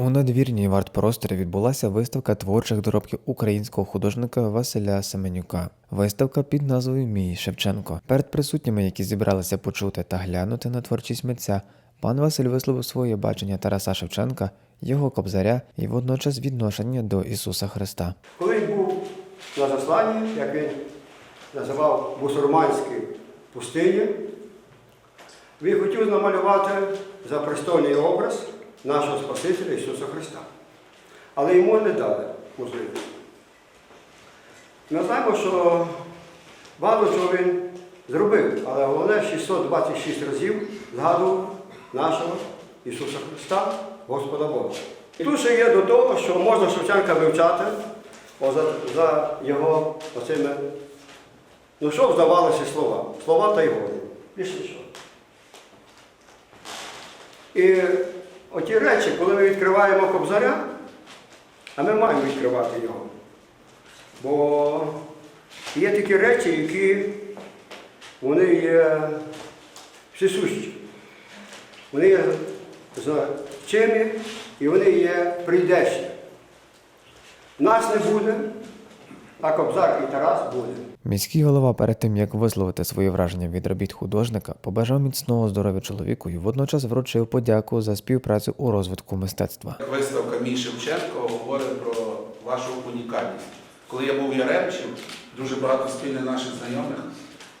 У надвірній в арт-просторі відбулася виставка творчих доробків українського художника Василя Семенюка. Виставка під назвою Мій Шевченко. Перед присутніми, які зібралися почути та глянути на творчість митця, пан Василь висловив своє бачення Тараса Шевченка, його кобзаря і водночас відношення до Ісуса Христа. Коли він був на засланні, як він називав бусурманські пустині, він хотів намалювати запрестольний образ нашого Спасителя Ісуса Христа. Але йому не дали можливість. Ми знаємо, що багато чого він зробив, але головне 626 разів згадував нашого Ісуса Христа, Господа Бога. І тут ще є до того, що можна Шевченка вивчати за, за його оцими, ну що здавалося слова? Слова та й волі. Більше що. І оті речі, коли ми відкриваємо кобзаря, а ми маємо відкривати його. Бо є такі речі, які вони є всесущі. Вони є значимі і вони є прийдешні. Нас не буде, а Кобзар і Тарас буде. Міський голова перед тим як висловити свої враження від робіт художника, побажав міцного здоров'я чоловіку і водночас вручив подяку за співпрацю у розвитку мистецтва. Виставка Мій Шевченко говорить про вашу унікальність. Коли я був в Яремчі, дуже багато спільних наших знайомих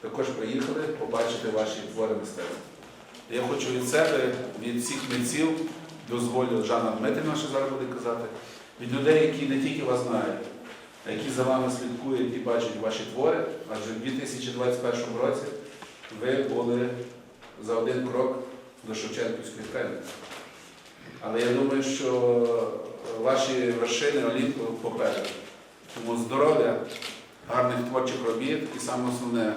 також приїхали побачити ваші твори мистецтва. Я хочу від себе, від всіх митців, дозволю Жанна Дмитрівна, що зараз буде казати, від людей, які не тільки вас знають, які за вами слідкують і бачать ваші твори, адже в 2021 році ви були за один крок до Шевченківської премії. Але я думаю, що ваші вершини Олімпу попереду. Тому здоров'я, гарних творчих робіт і саме основне,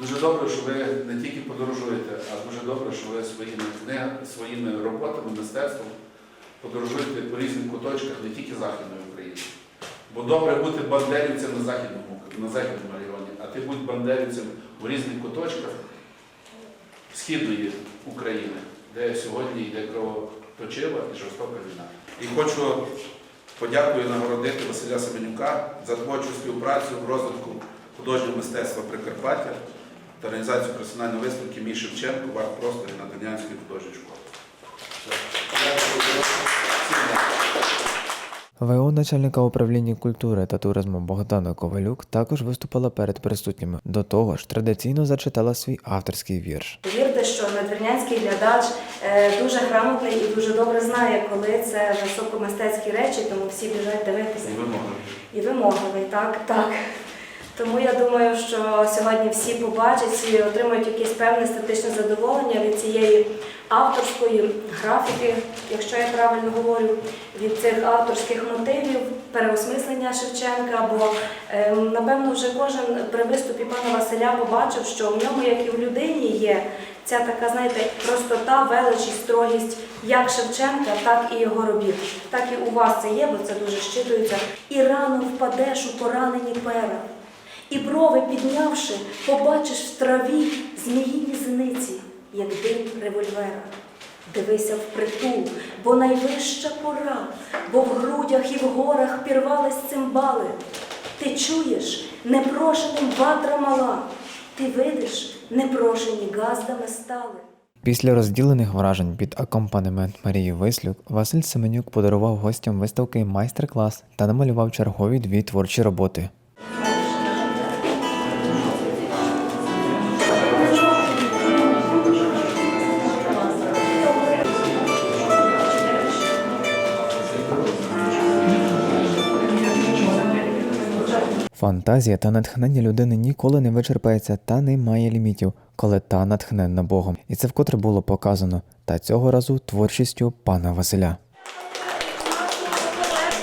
дуже добре, що ви не тільки подорожуєте, а дуже добре, що ви своїми книгами, своїми роботами, мистецтвом подорожуєте по різних куточках не тільки Західної. Бо добре бути бандерівцем на західному, на західному районі, а ти будь бандерівцем в різних куточках східної України, де сьогодні йде кровоточива і жорстока війна. І хочу подякую нагородити Василя Семенюка за творчу співпрацю в розвитку художнього мистецтва Прикарпаття та організацію персональної виставки Мій Шевченко в арт-просторі Надвірнянської художньої школи. Все. ВО начальника управління культури та туризму Богдана Ковалюк також виступила перед присутніми. До того ж, традиційно зачитала свій авторський вірш. Повірте, що надвірнянський глядач е, дуже грамотний і дуже добре знає, коли це високомистецькі речі, тому всі біжать дивитися. І вимогливий. І вимогливий, так, так. Тому я думаю, що сьогодні всі побачать, всі отримають якесь певне естетичне задоволення від цієї авторської графіки, якщо я правильно говорю, від цих авторських мотивів, переосмислення Шевченка. Бо е, напевно вже кожен при виступі пана Василя побачив, що в ньому, як і в людині, є ця така, знаєте, простота, велич і строгість як Шевченка, так і його робіт. Так і у вас це є, бо це дуже щитується. І рано впадеш у поранені пера. І брови піднявши, побачиш в траві зміїні зениці, як дим револьвера. Дивися впритул, бо найвища пора, бо в грудях і в горах пірвались цимбали. Ти чуєш, непрошеним ватра мала, ти видиш, непрошені газдами стали. Після розділених вражень під акомпанемент Марії Вислюк Василь Семенюк подарував гостям виставки майстер-клас та намалював чергові дві творчі роботи. Фантазія та натхнення людини ніколи не вичерпається та не має лімітів, коли та натхненна Богом. І це вкотре було показано, та цього разу творчістю пана Василя.